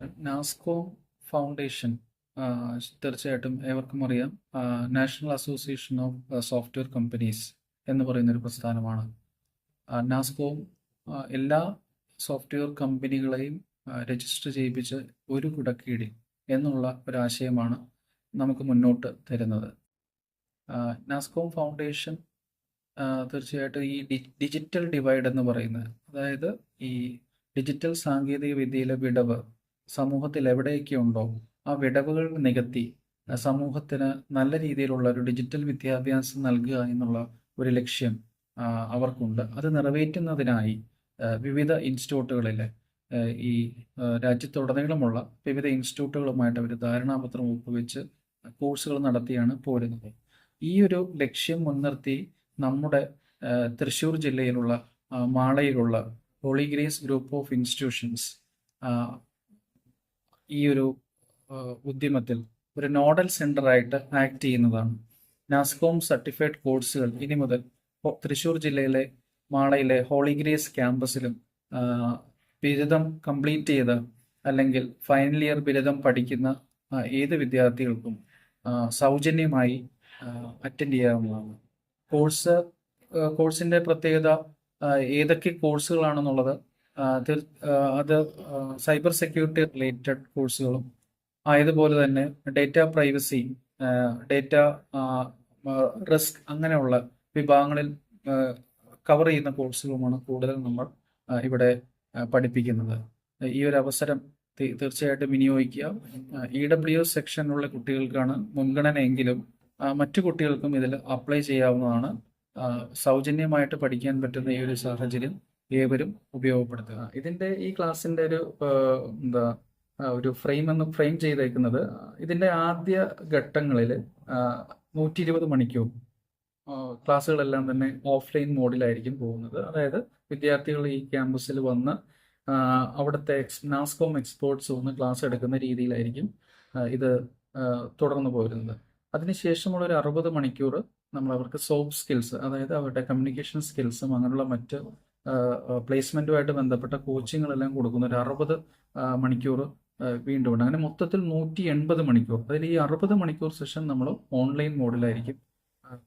NASSCOM foundation തീർച്ചയായിട്ടും ഏവർക്കും അറിയാം. National association of software companies എന്ന് പറയുന്ന ഒരു പ്രസ്ഥാനമാണ് നാസ്കോ എല്ലാ സോഫ്റ്റ്വെയർ കമ്പനികളെയും രജിസ്റ്റർ ചെയ്യിപ്പിച്ച് ഒരു കുടക്കീഴിൽ എന്നുള്ള ഒരാശയമാണ് നമുക്ക് മുന്നോട്ട് തരുന്നത്. നാസ്കോം ഫൗണ്ടേഷൻ തീർച്ചയായിട്ടും ഈ ഡിജിറ്റൽ ഡിവൈഡ് എന്ന് പറയുന്നത് അതായത് ഈ ഡിജിറ്റൽ സാങ്കേതിക വിദ്യയിലെ വിടവ് സമൂഹത്തിൽ എവിടെയൊക്കെ ഉണ്ടോ ആ വിടവുകൾ നികത്തി സമൂഹത്തിന് നല്ല രീതിയിലുള്ള ഒരു ഡിജിറ്റൽ വിദ്യാഭ്യാസം നൽകുക എന്നുള്ള ഒരു ലക്ഷ്യം അവർക്കുണ്ട്. അത് നിറവേറ്റുന്നതിനായി വിവിധ ഇൻസ്റ്റിറ്റ്യൂട്ടുകളിൽ ഈ രാജ്യത്തുടനീളമുള്ള വിവിധ ഇൻസ്റ്റിറ്റ്യൂട്ടുകളുമായിട്ട് അവർ ധാരണാപത്രം ഒപ്പുവെച്ച് കോഴ്സുകൾ നടത്തിയാണ് പോരുന്നത്. ഈ ഒരു ലക്ഷ്യം മുൻനിർത്തി നമ്മുടെ തൃശ്ശൂർ ജില്ലയിലുള്ള മാളയിലുള്ള Holy Grace group of institutions ഈ ഒരു ഉദ്യമത്തിൽ ഒരു നോഡൽ സെന്ററായിട്ട് ആക്ട് ചെയ്യുന്നതാണ്. നാസ്കോം സർട്ടിഫൈഡ് കോഴ്സുകൾ ഇനി മുതൽ തൃശൂർ ജില്ലയിലെ മാളയിലെ ഹോളി ഗ്രേസ് ക്യാമ്പസിലും ബിരുദം കംപ്ലീറ്റ് ചെയ്ത അല്ലെങ്കിൽ ഫൈനൽ ഇയർ ബിരുദം പഠിക്കുന്ന ഏത് വിദ്യാർത്ഥികൾക്കും സൗജന്യമായി അറ്റൻഡ് ചെയ്യാവുന്നതാണ്. കോഴ്സ് കോഴ്സിന്റെ പ്രത്യേകത ഏതൊക്കെ കോഴ്സുകളാണെന്നുള്ളത് അത് സൈബർ സെക്യൂരിറ്റി റിലേറ്റഡ് കോഴ്സുകളും ആയതുപോലെ തന്നെ ഡേറ്റ പ്രൈവസി ഡേറ്റ റിസ്ക് അങ്ങനെയുള്ള വിഭാഗങ്ങളിൽ കവർ ചെയ്യുന്ന കോഴ്സുകളുമാണ് കൂടുതൽ നമ്മൾ ഇവിടെ പഠിപ്പിക്കുന്നത്. ഈ ഒരു അവസരം തീർച്ചയായിട്ടും വിനിയോഗിക്കുക. ഇ ഡബ്ല്യു സെക്ഷനിലുള്ള കുട്ടികൾക്കാണ് മുൻഗണനയെങ്കിലും മറ്റു കുട്ടികൾക്കും ഇതിൽ അപ്ലൈ ചെയ്യാവുന്നതാണ്. സൗജന്യമായിട്ട് പഠിക്കാൻ പറ്റുന്ന ഈ ഒരു സാഹചര്യം ഏവരും ഉപയോഗപ്പെടുത്തുക. ഇതിന്റെ ഈ ക്ലാസ്സിന്റെ ഒരു എന്താ ഒരു ഫ്രെയിം എന്ന് ഫ്രെയിം ചെയ്തേക്കുന്നത് ഇതിന്റെ ആദ്യ ഘട്ടങ്ങളിൽ നൂറ്റി ഇരുപത് മണിക്കൂർ ക്ലാസ്സുകളെല്ലാം തന്നെ ഓഫ്ലൈൻ മോഡിലായിരിക്കും പോകുന്നത്. അതായത് വിദ്യാർത്ഥികൾ ഈ ക്യാമ്പസിൽ വന്ന് അവിടുത്തെ എക്സ് നാസ്കോം എക്സ്പോർട്സ് വന്ന് ക്ലാസ് എടുക്കുന്ന രീതിയിലായിരിക്കും ഇത് തുടർന്ന് പോരുന്നത്. അതിനുശേഷമുള്ള ഒരു അറുപത് മണിക്കൂർ നമ്മൾ അവർക്ക് സോഫ്റ്റ് സ്കിൽസ് അതായത് അവരുടെ കമ്മ്യൂണിക്കേഷൻ സ്കിൽസും അങ്ങനെയുള്ള മറ്റ് പ്ലേസ്മെന്റുമായിട്ട് ബന്ധപ്പെട്ട കോച്ചിങ്ങുകളെല്ലാം കൊടുക്കുന്ന ഒരു അറുപത് മണിക്കൂർ വീണ്ടും ഉണ്ട്. അങ്ങനെ മൊത്തത്തിൽ നൂറ്റി എൺപത് മണിക്കൂർ. അതിൽ ഈ അറുപത് മണിക്കൂർ സെഷൻ നമ്മൾ ഓൺലൈൻ മോഡിലായിരിക്കും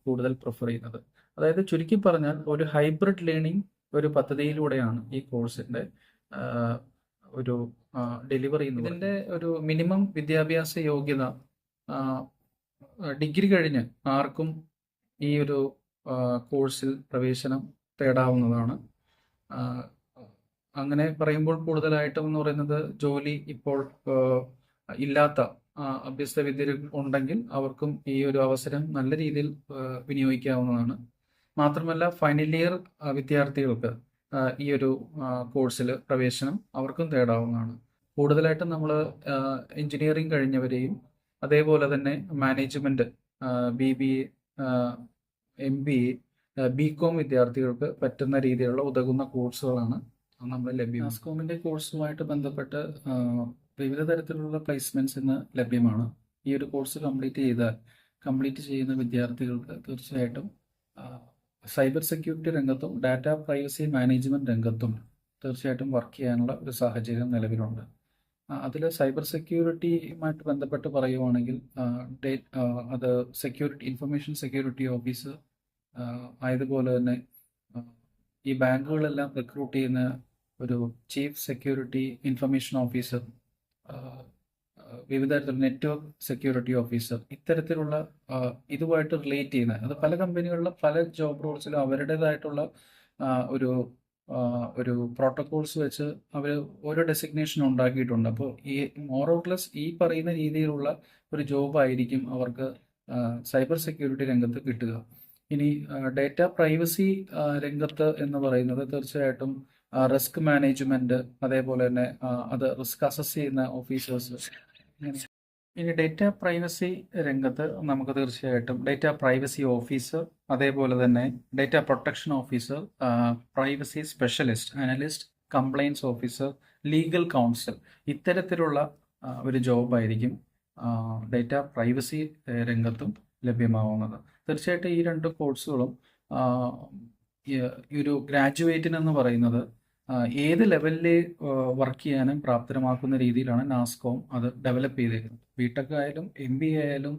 കൂടുതൽ പ്രിഫർ ചെയ്യുന്നത്. അതായത് ചുരുക്കി പറഞ്ഞാൽ ഒരു ഹൈബ്രിഡ് ലേണിംഗ് ഒരു പദ്ധതിയിലൂടെയാണ് ഈ കോഴ്സിന്റെ ഒരു ഡെലിവറി ഇതിന്റെ ഒരു മിനിമം വിദ്യാഭ്യാസ യോഗ്യത ഡിഗ്രി കഴിഞ്ഞ് ആർക്കും ഈ ഒരു കോഴ്സിൽ പ്രവേശനം തേടാവുന്നതാണ്. അങ്ങനെ പറയുമ്പോൾ കൂടുതലായിട്ടും എന്ന് പറയുന്നത് ജോലി ഇപ്പോൾ ഇല്ലാത്ത അഭ്യസ്ത വിദ്യർ ഉണ്ടെങ്കിൽ അവർക്കും ഈ ഒരു അവസരം നല്ല രീതിയിൽ വിനിയോഗിക്കാവുന്നതാണ്. മാത്രമല്ല ഫൈനൽ ഇയർ വിദ്യാർത്ഥികൾക്ക് ഈ ഒരു കോഴ്സിൽ പ്രവേശനം അവർക്കും തേടാവുന്നതാണ്. കൂടുതലായിട്ടും നമ്മൾ എഞ്ചിനീയറിംഗ് കഴിഞ്ഞവരെയും അതേപോലെ തന്നെ management B B A M B A B com വിദ്യാർത്ഥികൾക്ക് പറ്റുന്ന രീതിയിലുള്ള ഉതകുന്ന കോഴ്സുകളാണ് നമ്മൾ ലഭ്യം നാസ്കോമിന്റെ കോഴ്സുമായിട്ട് ബന്ധപ്പെട്ട് വിവിധ തരത്തിലുള്ള പ്ലേസ്മെന്റ്സ് ഇന്ന് ലഭ്യമാണ്. ഈ ഒരു കോഴ്സ് കംപ്ലീറ്റ് ചെയ്താൽ കംപ്ലീറ്റ് ചെയ്യുന്ന വിദ്യാർത്ഥികൾക്ക് തീർച്ചയായിട്ടും സൈബർ സെക്യൂരിറ്റി രംഗത്തും ഡാറ്റ പ്രൈവസി മാനേജ്മെന്റ് രംഗത്തും തീർച്ചയായിട്ടും വർക്ക് ചെയ്യാനുള്ള ഒരു സാഹചര്യം നിലവിലുണ്ട്. അതിൽ സൈബർ സെക്യൂരിറ്റിയുമായിട്ട് ബന്ധപ്പെട്ട് പറയുവാണെങ്കിൽ അത് സെക്യൂരിറ്റി ഇൻഫർമേഷൻ സെക്യൂരിറ്റി ഓഫീസർ ആയതുപോലെ തന്നെ ഈ ബാങ്കുകളെല്ലാം റിക്രൂട്ട് ചെയ്യുന്ന ഒരു ചീഫ് സെക്യൂരിറ്റി ഇൻഫർമേഷൻ ഓഫീസർ വിവിധ തരത്തിലുള്ള നെറ്റ്വർക്ക് സെക്യൂരിറ്റി ഓഫീസർ ഇത്തരത്തിലുള്ള ഇതുമായിട്ട് റിലേറ്റ് ചെയ്യുന്ന അത് പല കമ്പനികളിലും പല ജോബ് റോൾസിലും അവരുടേതായിട്ടുള്ള ഒരു ഒരു പ്രോട്ടോകോൾസ് വെച്ച് അവർ ഓരോ ഡെസിഗ്നേഷൻ ഉണ്ടാക്കിയിട്ടുണ്ട്. അപ്പോൾ ഈ മോറോക്ലസ് ഈ പറയുന്ന രീതിയിലുള്ള ഒരു ജോബ് ആയിരിക്കും അവർക്ക് സൈബർ സെക്യൂരിറ്റി രംഗത്ത് കിട്ടുക. ഇനി ഡേറ്റ പ്രൈവസി രംഗത്ത് എന്ന് പറയുന്നത് തീർച്ചയായിട്ടും റിസ്ക് മാനേജ്മെന്റ് അതേപോലെ തന്നെ അത് റിസ്ക് അസസ് ചെയ്യുന്ന ഓഫീസേഴ്സ്. ഇനി ഡേറ്റ പ്രൈവസി രംഗത്ത് നമുക്ക് തീർച്ചയായിട്ടും ഡേറ്റ പ്രൈവസി ഓഫീസർ അതേപോലെ തന്നെ data protection officer privacy specialist analyst compliance officer legal counsel ഇത്തരത്തിലുള്ള ഒരു ജോബായിരിക്കും ഡേറ്റ പ്രൈവസി രംഗത്തും ലഭ്യമാവുന്നത്. തീർച്ചയായിട്ടും ഈ രണ്ട് കോഴ്സുകളും ഈ ഒരു ഗ്രാജുവേറ്റിന് എന്ന് പറയുന്നത് ഏത് ലെവലിൽ വർക്ക് ചെയ്യാനും പ്രാപ്തരമാക്കുന്ന രീതിയിലാണ് നാസ്കോം അത് ഡെവലപ്പ് ചെയ്തേക്കുന്നത്. ബിടെക് ആയാലും എം ബി ആയാലും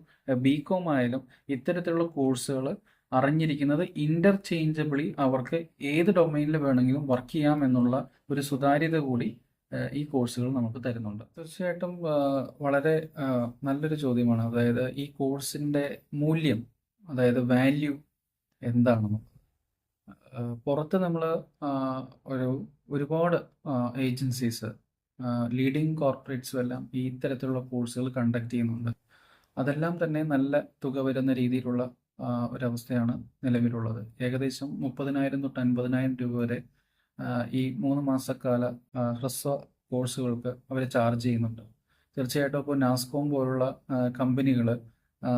ബി കോം ആയാലും ഇത്തരത്തിലുള്ള കോഴ്സുകൾ അറിഞ്ഞിരിക്കുന്നത് ഇന്റർചേഞ്ചബിളി അവർക്ക് ഏത് ഡൊമൈനിൽ വേണമെങ്കിലും വർക്ക് ചെയ്യാം എന്നുള്ള ഒരു സുതാര്യത കൂടി ഈ കോഴ്സുകൾ നമുക്ക് തരുന്നുണ്ട്. തീർച്ചയായിട്ടും വളരെ നല്ലൊരു ചോദ്യമാണ്. അതായത് ഈ കോഴ്സിന്റെ മൂല്യം അതായത് വാല്യൂ എന്താണെന്ന് പുറത്ത് നമ്മൾ ഒരു ഒരുപാട് ഏജൻസീസ് ലീഡിങ് കോർപ്പറേറ്റ്സും എല്ലാം ഈ ഇത്തരത്തിലുള്ള കോഴ്സുകൾ കണ്ടക്ട് ചെയ്യുന്നുണ്ട്. അതെല്ലാം തന്നെ നല്ല തുക വരുന്ന രീതിയിലുള്ള ഒരവസ്ഥയാണ് നിലവിലുള്ളത്. ഏകദേശം മുപ്പതിനായിരം തൊട്ട് അൻപതിനായിരം രൂപ വരെ ഈ മൂന്ന് മാസക്കാല ഹ്രസ്വ കോഴ്സുകൾക്ക് അവർ ചാർജ് ചെയ്യുന്നുണ്ട്. തീർച്ചയായിട്ടും ഇപ്പോൾ നാസ്കോം പോലുള്ള കമ്പനികൾ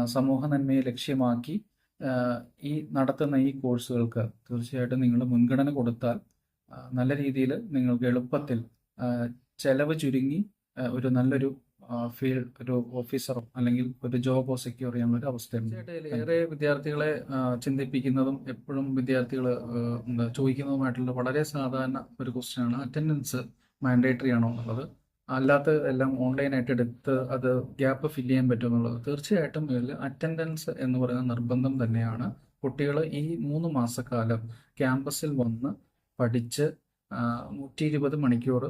സമൂഹ നന്മയെ ലക്ഷ്യമാക്കി ഈ നടത്തുന്ന ഈ കോഴ്സുകൾക്ക് തീർച്ചയായിട്ടും നിങ്ങൾ മുൻഗണന കൊടുത്താൽ നല്ല രീതിയിൽ നിങ്ങൾക്ക് എളുപ്പത്തിൽ ചെലവ് ചുരുങ്ങി ഒരു നല്ലൊരു ഫീൽഡ് ഒരു ഓഫീസറോ അല്ലെങ്കിൽ ഒരു ജോബോ സെക്യൂർ ചെയ്യാനുള്ള ഒരു അവസ്ഥയുണ്ട് തീർച്ചയായിട്ടും ഏറെ വിദ്യാർത്ഥികളെ ചിന്തിപ്പിക്കുന്നതും എപ്പോഴും വിദ്യാർത്ഥികൾ ചോദിക്കുന്നതുമായിട്ടുള്ള വളരെ സാധാരണ ഒരു ക്വസ്റ്റ്യൻ ആണ്. അറ്റൻഡൻസ് മാൻഡേറ്ററി ആണോ എന്നുള്ളത്. അല്ലാത്ത എല്ലാം ഓൺലൈനായിട്ട് എടുത്ത് അത് ഗ്യാപ്പ് ഫില്ല് ചെയ്യാൻ പറ്റുമെന്നുള്ളത് തീർച്ചയായിട്ടും ഇതിൽ അറ്റൻഡൻസ് എന്ന് പറയുന്ന നിർബന്ധം തന്നെയാണ്. കുട്ടികൾ ഈ മൂന്ന് മാസക്കാലം ക്യാമ്പസിൽ വന്ന് പഠിച്ച് നൂറ്റി ഇരുപത് മണിക്കൂർ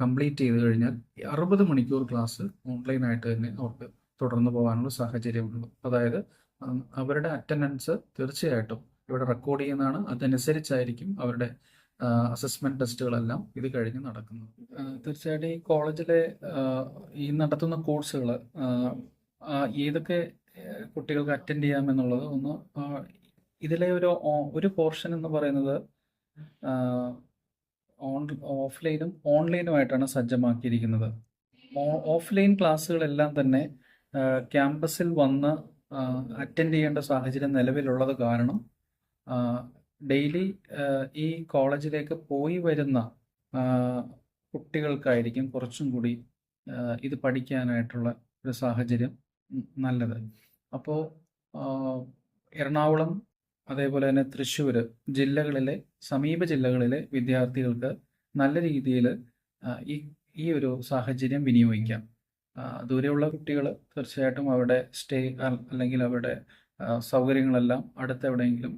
കംപ്ലീറ്റ് ചെയ്ത് കഴിഞ്ഞാൽ അറുപത് മണിക്കൂർ ക്ലാസ് ഓൺലൈനായിട്ട് തന്നെ അവർക്ക് തുടർന്ന് പോകാനുള്ള സാഹചര്യമുണ്ട്. അതായത് അവരുടെ അറ്റൻഡൻസ് തീർച്ചയായിട്ടും ഇവിടെ റെക്കോർഡ് ചെയ്യുന്നതാണ്. അതനുസരിച്ചായിരിക്കും അവരുടെ അസസ്മെന്റ് ടെസ്റ്റുകളെല്ലാം ഇത് കഴിഞ്ഞ് നടക്കുന്നത്. തീർച്ചയായിട്ടും ഈ കോളേജിലെ ഈ നടത്തുന്ന കോഴ്സുകൾ ഏതൊക്കെ കുട്ടികൾക്ക് അറ്റൻഡ് ചെയ്യാമെന്നുള്ളത് ഒന്ന് ഇതിലെ ഒരു ഒരു പോർഷൻ എന്ന് പറയുന്നത് ഓൺ ഓഫ്ലൈനും ഓൺലൈനുമായിട്ടാണ് സജ്ജമാക്കിയിരിക്കുന്നത്. ഓഫ്ലൈൻ ക്ലാസ്സുകളെല്ലാം തന്നെ ക്യാമ്പസിൽ വന്ന് അറ്റൻഡ് ചെയ്യേണ്ട സാഹചര്യം നിലവിലുള്ളത് കാരണം ഡെയിലി ഈ കോളേജിലേക്ക് പോയി വരുന്ന കുട്ടികൾക്കായിരിക്കും കുറച്ചും കൂടി ഇത് പഠിക്കാനായിട്ടുള്ള ഒരു സാഹചര്യം നല്ലത്. അപ്പോൾ എറണാകുളം അതേപോലെ തന്നെ തൃശ്ശൂർ ജില്ലകളിലെ സമീപ ജില്ലകളിലെ വിദ്യാർത്ഥികൾക്ക് നല്ല രീതിയിൽ ഈ ഈ ഒരു സാഹചര്യം വിനിയോഗിക്കാം. ദൂരെയുള്ള കുട്ടികൾ തീർച്ചയായിട്ടും അവിടെ സ്റ്റേ അല്ലെങ്കിൽ അവരുടെ സൗകര്യങ്ങളെല്ലാം അടുത്തെവിടെയെങ്കിലും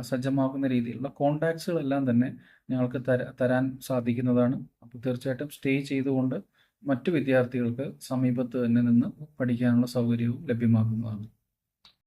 സജ്ജമാക്കുന്ന രീതിയിലുള്ള കോണ്ടാക്ട്സുകളെല്ലാം തന്നെ ഞങ്ങൾക്ക് തര തരാൻ സാധിക്കുന്നതാണ്. അപ്പോൾ തീർച്ചയായിട്ടും സ്റ്റേ ചെയ്തുകൊണ്ട് മറ്റു വിദ്യാർത്ഥികൾക്ക് സമീപത്ത് തന്നെ നിന്ന് പഠിക്കാനുള്ള സൗകര്യവും ലഭ്യമാക്കുന്നതാണ്